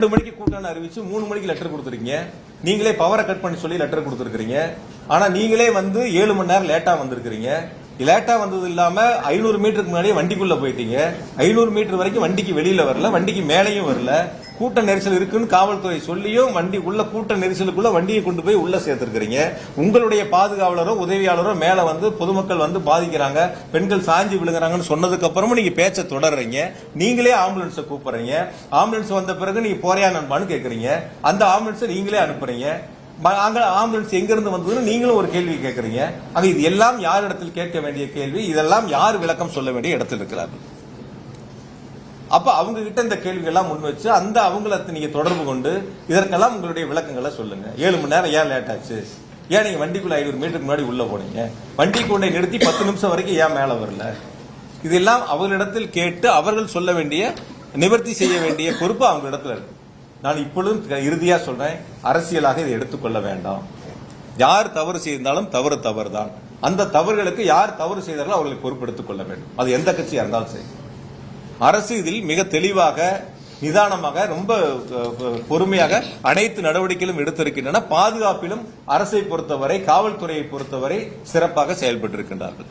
ரெண்டு மணிக்கு கூட்டம் அறிவிச்சு மூணு மணிக்கு லெட்டர் கொடுத்துருக்கீங்க. நீங்களே பவரை கட் பண்ணி சொல்லி லெட்டர் கொடுத்துருக்கீங்க. ஆனா நீங்களே வந்து ஏழு மணி நேரம் லேட்டா வந்திருக்கிறீங்க. லேட்டா வந்தது இல்லாம ஐநூறு மீட்டருக்கு முன்னாடியே வண்டிக்குள்ள போயிட்டீங்க. ஐநூறு மீட்டர் வரைக்கும் வண்டிக்கு வெளியில வரல வண்டிக்கு மேலேயும் வரல. கூட்ட நெரிசல் இருக்குன்னு காவல்துறை சொல்லியும் வண்டி உள்ள கூட்ட நெரிசலுக்குள்ள வண்டியை கொண்டு போய் உள்ள சேர்த்திருக்கிறீங்க. உங்களுடைய பாதுகாவலரோ உதவியாளரோ மேல வந்து பொதுமக்கள் வந்து பாதிக்கிறாங்க. பெண்கள் சாஞ்சி விழுங்குறாங்கன்னு சொன்னதுக்கு அப்புறமும் நீங்க பேச்ச தொடர்றீங்க. நீங்களே ஆம்புலன்ஸை கூப்பிடுறீங்க. ஆம்புலன்ஸ் வந்த பிறகு நீங்க போறையா நண்பான்னு கேக்குறீங்க. அந்த ஆம்புலன்ஸை நீங்களே அனுப்புறீங்க. ஆம்புலன்ஸ் எங்கிருந்து வந்ததுன்னு நீங்களும் ஒரு கேள்வி கேட்கறீங்க ஆக இது எல்லாம் யார் இடத்தில் கேட்க வேண்டிய கேள்வி? இதெல்லாம் யார் விளக்கம் சொல்ல வேண்டிய இடத்தில் இருக்கிறார்கள் அப்ப அவங்க கிட்ட இந்த கேள்விகள்லாம் முன் வச்சு அந்த அவங்கள நீங்க தொடர்பு கொண்டு இதற்கெல்லாம் உங்களுடைய விளக்கங்களை சொல்லுங்க. ஏழு மணி நேரம் ஏன் லேட் ஆச்சு? ஏன் நீங்க வண்டிக்குள்ள ஐநூறு மீட்டருக்கு முன்னாடி உள்ள போனீங்க? வண்டி கொண்டை நிறுத்தி பத்து நிமிஷம் வரைக்கும் ஏன் மேல வரல? இதெல்லாம் அவர்களிடத்தில் கேட்டு அவர்கள் சொல்ல வேண்டிய நிவர்த்தி செய்ய வேண்டிய பொறுப்பு அவங்க இடத்துல இருக்கு. நான் இப்பொழுதும் இறுதியாக சொல்றேன் அரசியலாக இதை எடுத்துக்கொள்ள வேண்டாம். யார் தவறு செய்திருந்தாலும் தவறு தவறு தான் அந்த தவறுகளுக்கு யார் தவறு செய்தார்களோ அவர்களை பொறுப்பெடுத்துக் கொள்ள வேண்டும். அது எந்த கட்சியாக இருந்தாலும் சரி. அரசு இதில் மிக தெளிவாக நிதானமாக ரொம்ப பொறுமையாக அனைத்து நடவடிக்கைகளும் எடுத்திருக்கின்றன. பாதுகாப்பிலும் அரசை பொறுத்தவரை காவல்துறையை பொறுத்தவரை சிறப்பாக செயல்பட்டிருக்கின்றார்கள்.